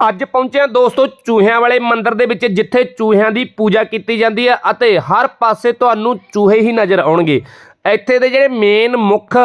ਅੱਜ ਪਹੁੰਚੇ ਹਾਂ ਦੋਸਤੋ ਚੂਹਿਆਂ ਵਾਲੇ ਮੰਦਿਰ ਦੇ ਵਿੱਚ, ਜਿੱਥੇ ਚੂਹਿਆਂ ਦੀ ਪੂਜਾ ਕੀਤੀ ਜਾਂਦੀ ਹੈ ਅਤੇ ਹਰ ਪਾਸੇ ਤੁਹਾਨੂੰ ਚੂਹੇ ਹੀ ਨਜ਼ਰ ਆਉਣਗੇ। ਇੱਥੇ ਦੇ ਜਿਹੜੇ ਮੇਨ ਮੁੱਖ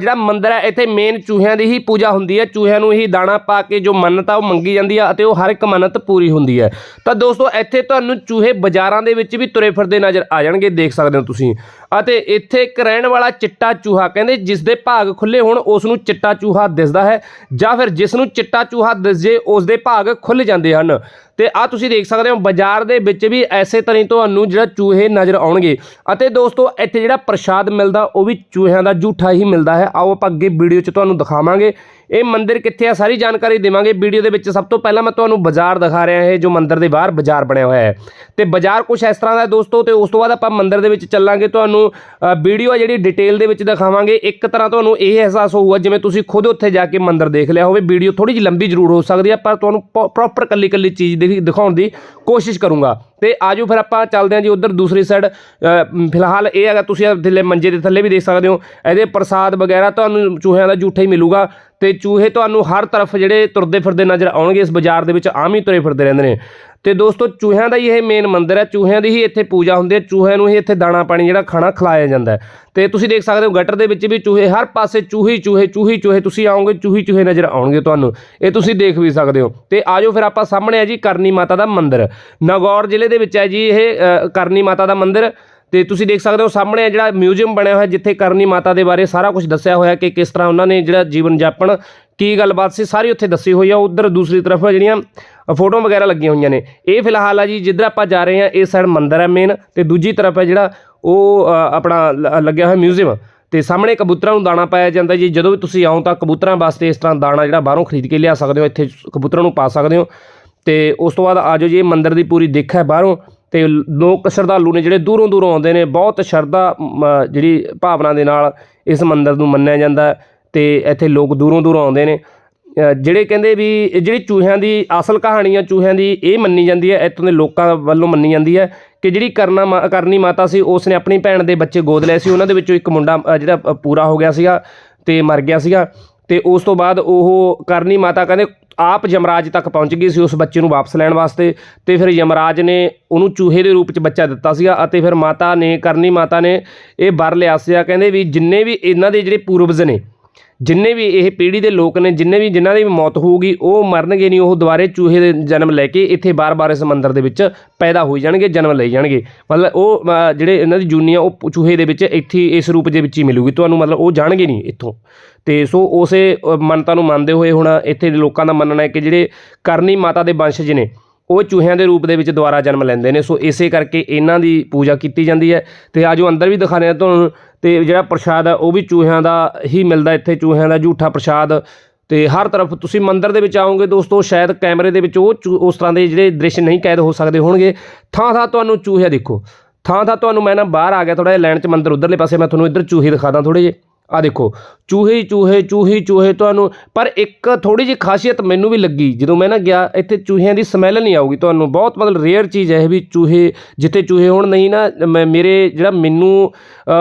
ਜਿਹੜਾ ਮੰਦਿਰ ਹੈ, ਇੱਥੇ ਮੇਨ ਚੂਹਿਆਂ ਦੀ ਹੀ ਪੂਜਾ ਹੁੰਦੀ ਹੈ। ਚੂਹਿਆਂ ਨੂੰ ਹੀ ਦਾਣਾ ਪਾ ਕੇ ਜੋ ਮੰਨਤ ਆ ਉਹ ਮੰਗੀ ਜਾਂਦੀ ਹੈ ਅਤੇ ਉਹ ਹਰ ਇੱਕ ਮੰਨਤ ਪੂਰੀ ਹੁੰਦੀ ਹੈ। ਤਾਂ ਦੋਸਤੋ, ਇੱਥੇ ਤੁਹਾਨੂੰ ਚੂਹੇ ਬਾਜ਼ਾਰਾਂ ਦੇ ਵਿੱਚ ਵੀ ਤੁਰੇ ਫਿਰਦੇ ਨਜ਼ਰ ਆ ਜਾਣਗੇ, ਦੇਖ ਸਕਦੇ ਹੋ ਤੁਸੀਂ। ਅਤੇ ਇੱਥੇ ਇੱਕ ਰਹਿਣ ਵਾਲਾ ਚਿੱਟਾ ਚੂਹਾ, ਕਹਿੰਦੇ ਜਿਸ ਦੇ ਭਾਗ ਖੁੱਲੇ ਹੋਣ, ਉਸ ਨੂੰ ਚਿੱਟਾ ਚੂਹਾ ਦਿਸਦਾ ਹੈ ਜਾਂ ਫਿਰ ਜਿਸ ਨੂੰ ਚਿੱਟਾ ਚੂਹਾ ਦਿਸ ਜੇ ਉਸ ਦੇ ਭਾਗ ਖੁੱਲ ਜਾਂਦੇ ਹਨ। ਤੇ ਆ ਤੁਸੀਂ ਦੇਖ ਸਕਦੇ ਹੋ, ਬਾਜ਼ਾਰ ਦੇ ਵਿੱਚ ਵੀ ਐਸੇ ਤਰ੍ਹਾਂ ਹੀ ਤੁਹਾਨੂੰ ਜਿਹੜਾ ਚੂਹੇ ਨਜ਼ਰ ਆਉਣਗੇ। ਅਤੇ ਦੋਸਤੋ, ਇੱਥੇ ਜਿਹੜਾ ਪ੍ਰਸ਼ਾਦ ਮਿਲਦਾ, ਉਹ ਵੀ ਚੂਹਿਆਂ ਦਾ ਝੂਠਾ ਹੀ ਮਿਲਦਾ ਹੈ। ਆਓ ਆਪਾਂ ਅੱਗੇ ਵੀਡੀਓ 'ਚ ਤੁਹਾਨੂੰ ਦਿਖਾਵਾਂਗੇ। ਇਹ ਮੰਦਿਰ ਕਿੱਥੇ ਆ, ਸਾਰੀ ਜਾਣਕਾਰੀ ਦੇਵਾਂਗੇ। ਵੀਡੀਓ ਦੇ ਵਿੱਚ ਸਭ ਤੋਂ ਪਹਿਲਾਂ ਮੈਂ ਤੁਹਾਨੂੰ ਬਾਜ਼ਾਰ ਦਿਖਾ ਰਿਹਾ ਇਹ, ਜੋ ਮੰਦਿਰ ਦੇ ਬਾਹਰ ਬਾਜ਼ਾਰ ਬਣਿਆ ਹੋਇਆ ਹੈ। ਤੇ ਬਾਜ਼ਾਰ ਕੁਝ ਇਸ ਤਰ੍ਹਾਂ ਦਾ ਦੋਸਤੋ, ਤੇ ਉਸ ਤੋਂ ਬਾਅਦ ਆਪਾਂ ਮੰਦਿਰ ਦੇ ਵਿੱਚ ਚੱਲਾਂਗੇ। ਤੁਹਾਨੂੰ ਵੀਡੀਓ ਆ ਜਿਹੜੀ ਡਿਟੇਲ ਦੇ ਵਿੱਚ ਦਿਖਾਵਾਂਗੇ। ਇੱਕ ਤਰ੍ਹਾਂ ਤੁਹਾਨੂੰ ਇਹ ਅਹਿਸਾਸ ਹੋਊਗਾ, ਜਿਵੇਂ ਤੁਸੀਂ ਖੁਦ ਉੱਥੇ ਜਾ ਕੇ ਮੰਦਿਰ ਦੇਖ ਲਿਆ ਹੋਵੇ। ਵੀਡੀਓ ਥੋੜੀ ਜਿਹੀ ਲੰਬੀ ਜ਼ਰੂਰ ਹੋ ਸਕਦੀ ਹੈ, ਪਰ ਤੁਹਾਨੂੰ ਪ੍ਰੋਪਰ ਕੱਲੀ ਕੱਲੀ ਚੀਜ਼ ਦਿਖ- ਦਿਖਾਉਣ ਦੀ ਕੋਸ਼ਿਸ਼ ਕਰੂੰਗਾ। ਤੇ ਆਜੋ ਫਿਰ ਆਪਾਂ ਚੱਲਦੇ ਹਾਂ ਜੀ ਉਧਰ ਦੂਸਰੀ ਸਾਈਡ ਫਿਲਹਾਲ ਇਹ ਹੈਗਾ, ਤੁਸੀਂ ਆਹ ਥੱਲੇ ਮੰਜੇ ਦੇ ਥੱਲੇ ਵੀ ਦੇਖ ਸਕਦੇ ਹੋ। ਇਹਦੇ ਪ੍ਰਸਾਦ ਵਗੈਰਾ ਤੁਹਾਨੂੰ ਚੂਹਿਆਂ ਦਾ ਝੂਠਾ ਹੀ ਮਿਲੂਗਾ। ਤੇ ਚੂਹੇ ਤੁਹਾਨੂੰ ਹਰ ਤਰਫ ਜਿਹੜੇ ਤੁਰਦੇ ਫਿਰਦੇ ਨਜ਼ਰ ਆਉਣਗੇ, ਇਸ ਬਾਜ਼ਾਰ ਦੇ ਵਿੱਚ ਆਮ ਹੀ ਤੁਰੇ ਫਿਰਦੇ ਰਹਿੰਦੇ ਨੇ। ਤੇ ਦੋਸਤੋ, ਚੂਹਿਆਂ ਦਾ ਹੀ ਇਹ ਮੇਨ ਮੰਦਿਰ ਹੈ। ਚੂਹਿਆਂ ਦੀ ਹੀ ਇੱਥੇ ਪੂਜਾ ਹੁੰਦੀ ਹੈ। ਚੂਹਿਆਂ ਨੂੰ ਹੀ ਇੱਥੇ ਦਾਣਾ ਪਾਣੀ ਜਿਹੜਾ ਖਾਣਾ ਖਿਲਾਇਆ ਜਾਂਦਾ ਹੈ। ਤੇ ਤੁਸੀਂ ਦੇਖ ਸਕਦੇ ਹੋ, ਗਟਰ ਦੇ ਵਿੱਚ ਵੀ ਚੂਹੇ, ਹਰ ਪਾਸੇ ਚੂਹੀ, ਚੂਹੇ ਚੂਹੀ, ਚੂਹੇ, ਤੁਸੀਂ ਆਓਗੇ, ਚੂਹੀ, ਚੂਹੇ ਨਜ਼ਰ ਆਉਣਗੇ ਤੁਹਾਨੂੰ। ਇਹ ਤੁਸੀਂ ਦੇਖ ਵੀ ਸਕਦੇ ਹੋ। ਤੇ ਆਜੋ ਫਿਰ ਆਪਾਂ ਸਾਹਮਣੇ ਹੈ ਜੀ, ਕਰਨੀ ਮਾਤਾ ਦਾ ਮੰਦਿਰ। ਨਾਗੌਰ ਜ਼ਿਲ੍ਹੇ ਦੇ ਵਿੱਚ ਹੈ ਜੀ ਇਹ ਕਰਨੀ ਮਾਤਾ ਦਾ ਮੰਦਿਰ। ਤੇ ਤੁਸੀਂ ਦੇਖ ਸਕਦੇ ਹੋ, ਸਾਹਮਣੇ ਜਿਹੜਾ ਮਿਊਜ਼ੀਅਮ ਬਣਿਆ ਹੋਇਆ, ਜਿੱਥੇ ਕਰਨੀ ਮਾਤਾ ਦੇ ਬਾਰੇ ਸਾਰਾ ਕੁਝ ਦੱਸਿਆ ਹੋਇਆ ਕਿ ਕਿਸ ਤਰ੍ਹਾਂ ਉਹਨਾਂ ਨੇ ਜਿਹੜਾ ਜੀਵਨ ਜਾਪਣ ਕੀ ਗੱਲਬਾਤ ਸੀ? ਸਾਰੀ ਉੱਥੇ ਦੱਸੀ ਹੋਈ ਆ। ਉਧਰ ਦੂਸਰੀ ਤਰਫ ਜਿਹੜੀਆਂ ਫੋਟੋਆਂ ਵਗੈਰਾ ਲੱਗੀਆਂ ਹੋਈਆਂ ਨੇ। ਇਹ ਫਿਲਹਾਲ ਆ ਜੀ ਜਿੱਧਰ ਆਪਾਂ ਜਾ ਰਹੇ ਹਾਂ ਇਹ ਸਾਈਡ ਮੰਦਿਰ ਹੈ ਮੇਨ ਤੇ ਦੂਜੀ ਤਰਫ ਹੈ ਜਿਹੜਾ ਉਹ ਆਪਣਾ ਲ- ਲੱਗਿਆ ਹੋਇਆ ਮਿਊਜ਼ੀਅਮ ਤੇ ਸਾਹਮਣੇ ਕਬੂਤਰਾਂ ਨੂੰ ਦਾਣਾ ਪਾਇਆ ਜਾਂਦਾ ਜੀ। ਜਦੋਂ ਵੀ ਤੁਸੀਂ ਆਓ ਤਾਂ ਕਬੂਤਰਾਂ ਵਾਸਤੇ ਇਸ ਤਰ੍ਹਾਂ ਦਾਣਾ ਜਿਹੜਾ ਬਾਹਰੋਂ ਖਰੀਦ ਕੇ ਲਿਆ ਸਕਦੇ ਹੋ। ਇੱਥੇ ਕਬੂਤਰਾਂ ਨੂੰ ਪਾ ਸਕਦੇ ਹੋ। ਤੇ ਉਸ ਤੋਂ ਬਾਅਦ ਆਜੋ ਜੀ ਇਹ ਮੰਦਿਰ ਦੀ ਪੂਰੀ ਦਿੱਖ ਹੈ ਬਾਹਰੋਂ। ਤੇ ਲੋਕ ਸ਼ਰਧਾਲੂ ਨੇ ਜਿਹੜੇ ਦੂਰੋਂ ਦੂਰੋਂ ਆਉਂਦੇ ਨੇ ਬਹੁਤ ਸ਼ਰਧਾ ਮ, ਜਿਹੜੀ ਭਾਵਨਾ ਦੇ ਨਾਲ ਇਸ ਮੰਦਿਰ ਨੂੰ ਮੰਨਿਆ ਜਾਂਦਾ ਅਤੇ ਇੱਥੇ ਲੋਕ ਦੂਰੋਂ ਦੂਰੋਂ ਆਉਂਦੇ ਨੇ। ਜਿਹੜੇ ਕਹਿੰਦੇ ਵੀ ਜਿਹੜੀ ਚੂਹਿਆਂ ਦੀ ਅਸਲ ਕਹਾਣੀ ਆ ਚੂਹਿਆਂ ਦੀ ਇਹ ਮੰਨੀ ਜਾਂਦੀ ਹੈ, ਇੱਥੋਂ ਦੇ ਲੋਕਾਂ ਵੱਲੋਂ ਮੰਨੀ ਜਾਂਦੀ ਹੈ ਕਿ ਜਿਹੜੀ ਕਰਨਾ ਮਾ- ਕਰਨੀ ਮਾਤਾ ਸੀ ਉਸ ਨੇ ਆਪਣੀ ਭੈਣ ਦੇ ਬੱਚੇ ਗੋਦ ਲਏ ਸੀ। ਉਹਨਾਂ ਦੇ ਵਿੱਚੋਂ ਇੱਕ ਮੁੰਡਾ ਜਿਹੜਾ ਪੂਰਾ ਹੋ ਗਿਆ ਸੀਗਾ ਤੇ ਮਰ ਗਿਆ ਸੀਗਾ ਤੇ ਉਸ ਤੋਂ ਬਾਅਦ ਉਹ ਕਰਨੀ ਮਾਤਾ ਕਹਿੰਦੇ ਆਪ ਯਮਰਾਜ ਤੱਕ ਪਹੁੰਚ ਗਈ ਸੀ ਉਸ ਬੱਚੇ ਨੂੰ ਵਾਪਸ ਲੈਣ ਵਾਸਤੇ ਤੇ ਫਿਰ ਯਮਰਾਜ ਨੇ ਉਹਨੂੰ ਚੂਹੇ ਦੇ ਰੂਪ 'ਚ ਬੱਚਾ ਦਿੱਤਾ ਸੀਗਾ ਅਤੇ ਫਿਰ ਮਾਤਾ ਨੇ, ਕਰਨੀ ਮਾਤਾ ਨੇ ਇਹ ਵਰ ਲਿਆ ਸੀਗਾ। ਕਹਿੰਦੇ ਵੀ ਜਿੰਨੇ ਵੀ ਇਹਨਾਂ ਦੇ ਜਿਹੜੇ ਪੂਰਵਜ ਨੇ ਜਿੰਨੇ ਵੀ ਇਹ ਪੀੜ੍ਹੀ ਦੇ ਲੋਕ ਨੇ ਜਿੰਨੇ ਵੀ ਜਿਨ੍ਹਾਂ ਦੀ ਵੀ ਮੌਤ ਹੋਊਗੀ ਉਹ ਮਰਨਗੇ ਨਹੀਂ ਉਹ ਦੁਬਾਰੇ ਚੂਹੇ ਦੇ ਜਨਮ ਲੈ ਕੇ ਇੱਥੇ ਬਾਰ-ਬਾਰ ਇਸ ਮੰਦਿਰ ਦੇ ਵਿੱਚ ਪੈਦਾ ਹੋਈ ਜਾਣਗੇ ਜਨਮ ਲਈ ਜਾਣਗੇ। ਮਤਲਬ ਉਹ ਜਿਹੜੇ ਇਹਨਾਂ ਦੀ ਜੂਨੀ ਆ ਉਹ ਚੂਹੇ ਦੇ ਵਿੱਚ ਇੱਥੇ ਇਸ ਰੂਪ ਦੇ ਵਿੱਚ ਹੀ ਮਿਲੂਗੀ। ਤੁਹਾਨੂੰ ਮਤਲਬ ਉਹ ਜਾਣਗੇ ਨਹੀਂ ਇੱਥੋਂ। ਤੇ ਸੋ ਉਸੇ ਅ, ਮੰਨਤਾ ਨੂੰ ਮੰਨਦੇ ਹੋਏ ਹੁਣ ਇੱਥੇ ਦੇ ਲੋਕਾਂ ਦਾ ਮੰਨਣਾ ਹੈ ਕਿ ਜਿਹੜੇ ਕਰਨੀ ਮਾਤਾ ਦੇ ਵੰਸ਼ਜ ਨੇ ਉਹ ਚੂਹਿਆਂ ਦੇ ਰੂਪ ਦੇ ਵਿੱਚ ਦੁਬਾਰਾ ਜਨਮ ਲੈਂਦੇ ਨੇ। ਸੋ ਇਸੇ ਕਰਕੇ ਇਹਨਾਂ ਦੀ ਪੂਜਾ ਕੀਤੀ ਜਾਂਦੀ ਹੈ। ਤੇ ਆਜੋ ਅੰਦਰ ਵੀ ਦਿਖਾਣੇ ਆ ਤੁਹਾਨੂੰ ਅਤੇ ਜਿਹੜਾ ਪ੍ਰਸ਼ਾਦ ਹੈ, ਉਹ ਵੀ ਚੂਹਿਆਂ ਦਾ ਹੀ ਮਿਲਦਾ ਇੱਥੇ, ਚੂਹਿਆਂ ਦਾ ਝੂਠਾ ਪ੍ਰਸ਼ਾਦ। ਅਤੇ ਹਰ ਤਰਫ ਤੁਸੀਂ ਮੰਦਿਰ ਦੇ ਵਿੱਚ ਆਓਗੇ ਦੋਸਤੋ, ਸ਼ਾਇਦ ਕੈਮਰੇ ਦੇ ਵਿੱਚ ਉਹ ਚੂ- ਉਸ ਤਰ੍ਹਾਂ ਦੇ ਜਿਹੜੇ ਦ੍ਰਿਸ਼ ਨਹੀਂ ਕੈਦ ਹੋ ਸਕਦੇ ਹੋਣਗੇ। ਥਾਂ ਥਾਂ ਤੁਹਾਨੂੰ ਚੂਹੇ ਦੇਖੋ। ਥਾਂ ਥਾਂ ਤੁਹਾਨੂੰ ਮੈਂ ਨਾ ਬਾਹਰ ਆ ਗਿਆ, ਥੋੜ੍ਹਾ ਜਿਹਾ ਲਾਈਨ 'ਚ ਮੰਦਿਰ ਉਧਰਲੇ ਪਾਸੇ, ਮੈਂ ਤੁਹਾਨੂੰ ਇੱਧਰ ਚੂਹੇ ਦਿਖਾਦਾ ਥੋੜ੍ਹੇ ਜਿਹੇ। ਆ ਦੇਖੋ, ਚੂਹੇ ਚੂਹੇ ਚੂਹੇ ਚੂਹੇ ਤੁਹਾਨੂੰ, ਪਰ ਇੱਕ ਥੋੜੀ ਜਿਹੀ ਖਾਸੀਅਤ ਮੈਨੂੰ ਵੀ ਲੱਗੀ, ਜਦੋਂ ਮੈਂ ਨਾ ਗਿਆ, ਇੱਥੇ ਚੂਹਿਆਂ ਦੀ ਸਮੈਲ ਨਹੀਂ ਆਊਗੀ ਤੁਹਾਨੂੰ, ਬਹੁਤ ਮਤਲਬ ਰੇਅਰ ਚੀਜ਼ ਹੈ ਇਹ ਵੀ ਚੂਹੇ, ਜਿੱਥੇ ਚੂਹੇ ਹੋਣ ਨਹੀਂ ਨਾ, ਮੈਂ, ਮੇਰੇ ਜਿਹੜਾ ਮੈਨੂੰ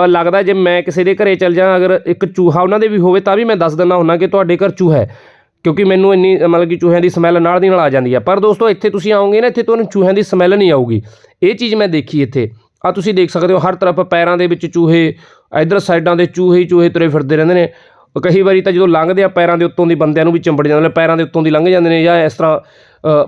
ਲੱਗਦਾ ਜੇ ਮੈਂ ਕਿਸੇ ਦੇ ਘਰੇ ਚਲ ਜਾ ਅਗਰ ਇੱਕ ਚੂਹਾ ਉਹਨਾਂ ਦੇ ਵੀ ਹੋਵੇ, ਤਾਂ ਵੀ ਮੈਂ ਦੱਸ ਦਿੰਦਾ ਹੁੰਦਾ ਕਿ ਤੁਹਾਡੇ ਘਰ ਚੂਹਾ ਹੈ, ਕਿਉਂਕਿ ਮੈਨੂੰ ਇੰਨੀ, ਮਤਲਬ ਕਿ ਚੂਹਿਆਂ ਦੀ ਸਮੈਲ ਨਾਲ ਦੀ ਨਾਲ ਆ ਜਾਂਦੀ ਹੈ ਪਰ ਦੋਸਤੋ ਇੱਥੇ ਤੁਸੀਂ ਆਓਗੇ ਨਾ, ਇੱਥੇ ਤੁਹਾਨੂੰ ਚੂਹਿਆਂ ਦੀ ਸਮੈਲ ਨਹੀਂ ਆਊਗੀ, ਇਹ ਚੀਜ਼ ਮੈਂ ਦੇਖੀ ਇੱਥੇ ਆ ਤੁਸੀਂ ਦੇਖ ਸਕਦੇ ਹੋ, ਹਰ ਤਰਫ ਪੈਰਾਂ ਦੇ ਵਿੱਚ ਚੂਹੇ ਇਧਰ ਸਾਈਡਾਂ ਦੇ ਚੂਹੇ ਹੀ ਚੂਹੇ ਤੁਰੇ ਫਿਰਦੇ ਰਹਿੰਦੇ ਨੇ। ਕਈ ਵਾਰੀ ਤਾਂ ਜਦੋਂ ਲੰਘਦੇ ਆ, ਪੈਰਾਂ ਦੇ ਉੱਤੋਂ ਦੀ ਬੰਦਿਆਂ ਨੂੰ ਵੀ ਚੰਬੜ ਜਾਂਦੇ ਨੇ, ਪੈਰਾਂ ਦੇ ਉੱਤੋਂ ਦੀ ਲੰਘ ਜਾਂਦੇ ਨੇ ਜਾਂ ਇਸ ਤਰ੍ਹਾਂ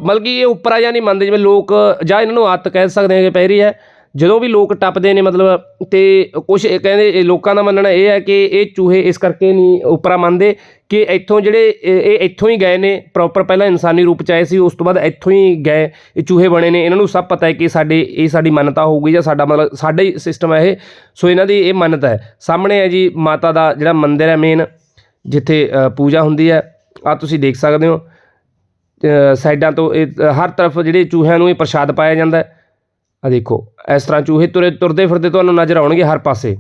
ਮਤਲਬ ਕਿ ਇਹ ਉੱਪਰ ਆ ਜਾਂ ਨਹੀਂ ਮੰਨਦੇ, ਜਿਵੇਂ ਲੋਕ ਜਾਂ ਇਹਨਾਂ ਨੂੰ ਆਤ ਕਹਿ ਸਕਦੇ ਆ ਕਿ ਪੈ ਹੈ। ਜਦੋਂ ਵੀ ਲੋਕ ਟੱਪਦੇ ਨੇ ਮਤਲਬ, ਤੇ ਕੁਝ ਕਹਿੰਦੇ ਲੋਕਾਂ ਦਾ ਮੰਨਣਾ ਇਹ ਹੈ ਕਿ ਇਹ ਚੂਹੇ ਇਸ ਕਰਕੇ ਨਹੀਂ ਉਪਰਾ ਮੰਨਦੇ ਕਿ ਇੱਥੋਂ ਜਿਹੜੇ, ਇਹ ਇੱਥੋਂ ਹੀ ਗਏ ਨੇ ਪ੍ਰੋਪਰ ਪਹਿਲਾਂ ਇਨਸਾਨੀ ਰੂਪ ਚ ਆਏ ਸੀ, ਉਸ ਤੋਂ ਬਾਅਦ ਇੱਥੋਂ ਹੀ ਗਏ, ਇਹ ਚੂਹੇ ਬਣੇ ਨੇ, ਇਹਨਾਂ ਨੂੰ ਸਭ ਪਤਾ ਹੈ ਕਿ ਸਾਡੇ, ਇਹ ਸਾਡੀ ਮੰਨਤਾ ਹੋਊਗੀ ਜਾਂ ਸਾਡਾ ਮਤਲਬ, ਸਾਡਾ ਹੀ ਸਿਸਟਮ ਹੈ ਇਹ। ਸੋ ਇਹਨਾਂ ਦੀ ਇਹ ਮੰਨਤਾ ਹੈ। ਸਾਹਮਣੇ ਹੈ ਜੀ ਮਾਤਾ ਦਾ ਜਿਹੜਾ ਮੰਦਿਰ ਹੈ ਮੇਨ ਜਿੱਥੇ ਪੂਜਾ ਹੁੰਦੀ ਹੈ। ਆ ਤੁਸੀਂ ਦੇਖ ਸਕਦੇ ਹੋ। ਸਾਈਡਾਂ ਤੋਂ ਇਹ, ਹਰ ਤਰਫ ਜਿਹੜੇ ਚੂਹਿਆਂ ਨੂੰ ਇਹ ਪ੍ਰਸ਼ਾਦ ਪਾਇਆ ਜਾਂਦਾ ਹੈ। ਆ ਦੇਖੋ, ਇਸ ਤਰ੍ਹਾਂ ਚੂਹੇ ਤੁਰੇ ਤੁਰਦੇ ਫਿਰਦੇ ਤੁਹਾਨੂੰ ਨਜ਼ਰ ਆਉਣਗੇ ਹਰ ਪਾਸੇ।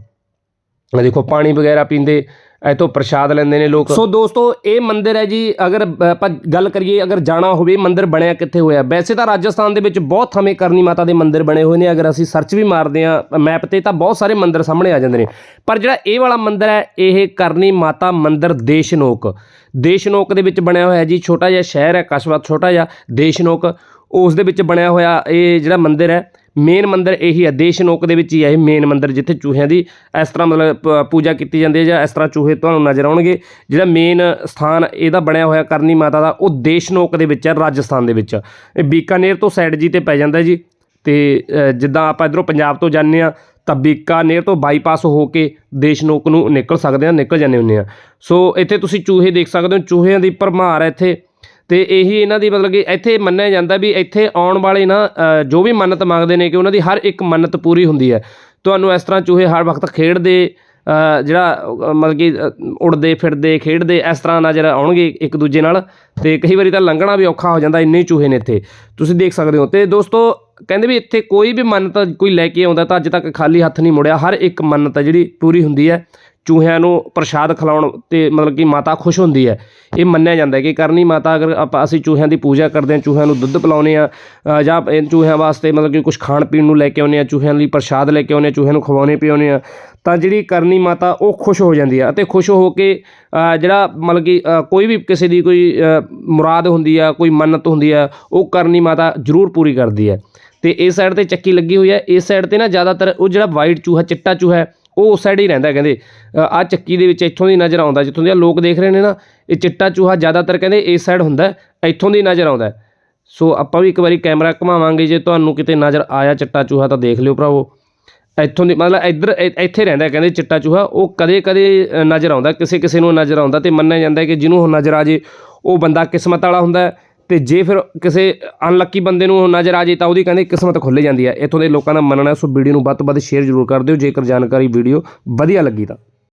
ਆ ਦੇਖੋ, ਪਾਣੀ ਵਗੈਰਾ ਪੀਂਦੇ, ਇੱਥੋਂ ਪ੍ਰਸ਼ਾਦ ਲੈਂਦੇ ਨੇ ਲੋਕ। ਸੋ ਦੋਸਤੋ, ਇਹ ਮੰਦਿਰ ਹੈ ਜੀ, ਅਗਰ ਆਪਾਂ ਗੱਲ ਕਰੀਏ, ਅਗਰ ਜਾਣਾ ਹੋਵੇ, ਮੰਦਿਰ ਬਣਿਆ ਕਿੱਥੇ ਹੋਇਆ? ਵੈਸੇ ਤਾਂ ਰਾਜਸਥਾਨ ਦੇ ਵਿੱਚ ਬਹੁਤ ਥਾਵੇਂ ਕਰਨੀ ਮਾਤਾ ਦੇ ਮੰਦਿਰ ਬਣੇ ਹੋਏ ਨੇ। ਅਗਰ ਅਸੀਂ ਸਰਚ ਵੀ ਮਾਰਦੇ ਆ ਮੈਪ ਤੇ, ਤਾਂ ਬਹੁਤ ਸਾਰੇ ਮੰਦਿਰ ਸਾਹਮਣੇ ਆ ਜਾਂਦੇ ਨੇ। ਪਰ ਜਿਹੜਾ ਇਹ ਵਾਲਾ ਮੰਦਿਰ ਹੈ, ਇਹ ਕਰਨੀ ਮਾਤਾ ਮੰਦਿਰ ਦੇਸ਼ਨੋਕ। ਦੇਸ਼ਨੋਕ ਦੇ ਵਿੱਚ ਬਣਿਆ ਹੋਇਆ ਜੀ, ਛੋਟਾ ਜਿਹਾ ਸ਼ਹਿਰ ਹੈ, ਕਸਬਾ, ਛੋਟਾ ਜਿਹਾ ਦੇਸ਼ਨੋਕ। ਉਸ ਦੇ ਵਿੱਚ ਬਣਿਆ ਹੋਇਆ ਇਹ ਜਿਹੜਾ ਮੰਦਿਰ ਹੈ ਮੇਨ ਮੰਦਿਰ ਇਹੀ ਹੈ। ਦੇਸ਼ਨੋਕ ਦੇ ਵਿੱਚ ਹੀ ਹੈ ਇਹ ਮੇਨ ਮੰਦਿਰ, ਜਿੱਥੇ ਚੂਹਿਆਂ ਦੀ ਇਸ ਤਰ੍ਹਾਂ ਮਤਲਬ ਪ- ਪੂਜਾ ਕੀਤੀ ਜਾਂਦੀ ਹੈ ਜਾਂ ਇਸ ਤਰ੍ਹਾਂ ਚੂਹੇ ਤੁਹਾਨੂੰ ਨਜ਼ਰ ਆਉਣਗੇ। ਜਿਹੜਾ ਮੇਨ ਸਥਾਨ ਇਹਦਾ ਬਣਿਆ ਹੋਇਆ ਕਰਨੀ ਮਾਤਾ ਦਾ, ਉਹ ਦੇਸ਼ਨੋਕ ਦੇ ਵਿੱਚ ਹੈ, ਰਾਜਸਥਾਨ ਦੇ ਵਿੱਚ। ਇਹ ਬੀਕਾਨੇਰ ਤੋਂ ਸਾਈਡ ਜੀ ਤੇ ਪੈ ਜਾਂਦਾ ਜੀ। ਤੇ ਜਿੱਦਾਂ ਆਪਾਂ ਇਧਰੋਂ ਪੰਜਾਬ ਤੋਂ ਜਾਂਦੇ ਆ ਤਾਂ ਬੀਕਾਨੇਰ ਤੋਂ ਬਾਈਪਾਸ ਹੋ ਕੇ ਦੇਸ਼ਨੋਕ ਨੂੰ ਨਿਕਲ ਸਕਦੇ ਆ ਨਿਕਲ ਜਾਂਦੇ ਹੁੰਦੇ ਆ ਸੋ, ਇੱਥੇ ਤੁਸੀਂ ਚੂਹੇ ਦੇਖ ਸਕਦੇ ਹੋ। ਚੂਹਿਆਂ ਦੀ ਭਰਮਾਰ ਹੈ ਇੱਥੇ। ਅਤੇ ਇਹੀ ਇਹਨਾਂ ਦੀ ਮਤਲਬ ਕਿ ਇੱਥੇ ਮੰਨਿਆ ਜਾਂਦਾ ਵੀ ਇੱਥੇ ਆਉਣ ਵਾਲੇ ਨਾ ਜੋ ਵੀ ਮੰਨਤ ਮੰਗਦੇ ਨੇ ਕਿ ਉਹਨਾਂ ਦੀ ਹਰ ਇੱਕ ਮੰਨਤ ਪੂਰੀ ਹੁੰਦੀ ਹੈ। ਤੁਹਾਨੂੰ ਇਸ ਤਰ੍ਹਾਂ ਚੂਹੇ ਹਰ ਵਕਤ ਖੇਡਦੇ ਜਿਹੜਾ ਮਤਲਬ ਕਿ ਅ, ਉੜਦੇ ਫਿਰਦੇ ਖੇਡਦੇ ਇਸ ਤਰ੍ਹਾਂ ਨਜ਼ਰ ਆਉਣਗੇ ਇੱਕ ਦੂਜੇ ਨਾਲ ਤੇ ਕਈ ਵਾਰੀ ਤਾਂ ਲੰਘਣਾ ਵੀ ਔਖਾ ਹੋ ਜਾਂਦਾ ਇੰਨੇ ਹੀ ਚੂਹੇ ਨੇ ਇੱਥੇ। ਤੁਸੀਂ ਦੇਖ ਸਕਦੇ ਹੋ। ਤੇ ਦੋਸਤੋ ਕਹਿੰਦੇ ਵੀ ਇੱਥੇ ਕੋਈ ਵੀ ਮੰਨਤ ਕੋਈ ਲੈ ਕੇ ਆਉਂਦਾ ਤਾਂ ਅੱਜ ਤੱਕ ਖਾਲੀ ਹੱਥ ਨਹੀਂ ਮੁੜਿਆ ਹਰ ਇੱਕ ਮੰਨਤ ਹੈ ਜਿਹੜੀ ਪੂਰੀ ਹੁੰਦੀ ਹੈ। ਚੂਹਿਆਂ ਨੂੰ ਪ੍ਰਸ਼ਾਦ ਖਿਲਾਉਣ ਤੇ ਮਤਲਬ ਕਿ ਮਾਤਾ ਖੁਸ਼ ਹੁੰਦੀ ਹੈ। ਇਹ ਮੰਨਿਆ ਜਾਂਦਾ ਕਿ ਕਰਨੀ ਮਾਤਾ, ਅਗਰ ਆਪਾਂ ਅਸੀਂ ਚੂਹਿਆਂ ਦੀ ਪੂਜਾ ਕਰਦੇ ਹਾਂ, ਚੂਹਿਆਂ ਨੂੰ ਦੁੱਧ ਪਿਲਾਉਂਦੇ ਹਾਂ ਜਾਂ ਚੂਹਿਆਂ ਵਾਸਤੇ ਮਤਲਬ ਕਿ ਕੁਛ ਖਾਣ ਪੀਣ ਨੂੰ ਲੈ ਕੇ ਆਉਂਦੇ ਹਾਂ, ਚੂਹਿਆਂ ਲਈ ਪ੍ਰਸ਼ਾਦ ਲੈ ਕੇ ਆਉਂਦੇ ਹਾਂ, ਚੂਹਿਆਂ ਨੂੰ ਖਵਾਉਣੇ ਪਿਆਉਂਦੇ ਹਾਂ, ਤਾਂ ਜਿਹੜੀ ਕਰਨੀ ਮਾਤਾ ਉਹ ਖੁਸ਼ ਹੋ ਜਾਂਦੀ ਆ ਅਤੇ ਖੁਸ਼ ਹੋ ਕੇ ਜਿਹੜਾ ਮਤਲਬ ਕਿ ਕੋਈ ਵੀ ਕਿਸੇ ਦੀ ਕੋਈ ਮੁਰਾਦ ਹੁੰਦੀ ਆ, ਕੋਈ ਮੰਨਤ ਹੁੰਦੀ ਆ, ਉਹ ਕਰਨੀ ਮਾਤਾ ਜ਼ਰੂਰ ਪੂਰੀ ਕਰਦੀ ਹੈ। ਤੇ ਇਸ ਸਾਈਡ ਤੇ ਚੱਕੀ ਲੱਗੀ ਹੋਈ ਹੈ, ਇਸ ਸਾਈਡ ਤੇ ਨਾ ਜ਼ਿਆਦਾਤਰ ਉਹ ਜਿਹੜਾ ਵਾਈਟ ਚੂਹਾ, ਚਿੱਟਾ ਚੂਹਾ ਹੈ ਉਹ ਉਸ ਸਾਈਡ ਹੀ ਰਹਿੰਦਾ ਕਹਿੰਦੇ ਆ ਚੱਕੀ ਦੇ ਵਿੱਚ ਇੱਥੋਂ ਦੀ ਨਜ਼ਰ ਆਉਂਦਾ, ਜਿੱਥੋਂ ਦੀ ਲੋਕ ਦੇਖ ਰਹੇ ਨੇ ਨਾ, ਇਹ ਚਿੱਟਾ ਚੂਹਾ ਜ਼ਿਆਦਾਤਰ ਕਹਿੰਦੇ ਇਸ ਸਾਈਡ ਹੁੰਦਾ ਇੱਥੋਂ ਦੀ ਨਜ਼ਰ ਆਉਂਦਾ ਸੋ ਆਪਾਂ ਵੀ ਇੱਕ ਵਾਰੀ ਕੈਮਰਾ ਘੁਮਾਵਾਂਗੇ, ਜੇ ਤੁਹਾਨੂੰ ਕਿਤੇ ਨਜ਼ਰ ਆਇਆ ਚਿੱਟਾ ਚੂਹਾ ਤਾਂ ਦੇਖ ਲਿਓ ਭਰਾਵੋ। ਇੱਥੋਂ ਦੀ, ਮਤਲਬ ਇੱਧਰ ਇੱਥੇ ਰਹਿੰਦਾ ਕਹਿੰਦੇ ਚਿੱਟਾ ਚੂਹਾ, ਉਹ ਕਦੇ ਕਦੇ ਨਜ਼ਰ ਆਉਂਦਾ ਕਿਸੇ ਕਿਸੇ ਨੂੰ ਨਜ਼ਰ ਆਉਂਦਾ ਤੇ ਮੰਨਿਆ ਜਾਂਦਾ ਕਿ ਜਿਹਨੂੰ ਉਹ ਨਜ਼ਰ ਆ ਜੇ, ਉਹ ਬੰਦਾ ਕਿਸਮਤ ਵਾਲਾ ਹੁੰਦਾ ਤੇ ਜੇ ਫਿਰ ਕਿਸੇ ਅਨਲੱਕੀ ਬੰਦੇ ਨੂੰ ਨਜ਼ਰ ਆ ਜੇ ਤਾਂ ਉਹਦੀ ਕਹਿੰਦੇ ਕਿਸਮਤ ਖੁੱਲ ਜਾਂਦੀ ਹੈ ਇੱਥੋਂ ਦੇ ਲੋਕਾਂ ਦਾ ਮੰਨਣਾ ਹੈ। ਸੋ ਵੀਡੀਓ ਨੂੰ ਵੱਧ ਤੋਂ ਵੱਧ ਸ਼ੇਅਰ ਜ਼ਰੂਰ ਕਰ ਦਿਓ ਜੇਕਰ ਜਾਣਕਾਰੀ ਵੀਡੀਓ ਵਧੀਆ ਲੱਗੀ ਤਾਂ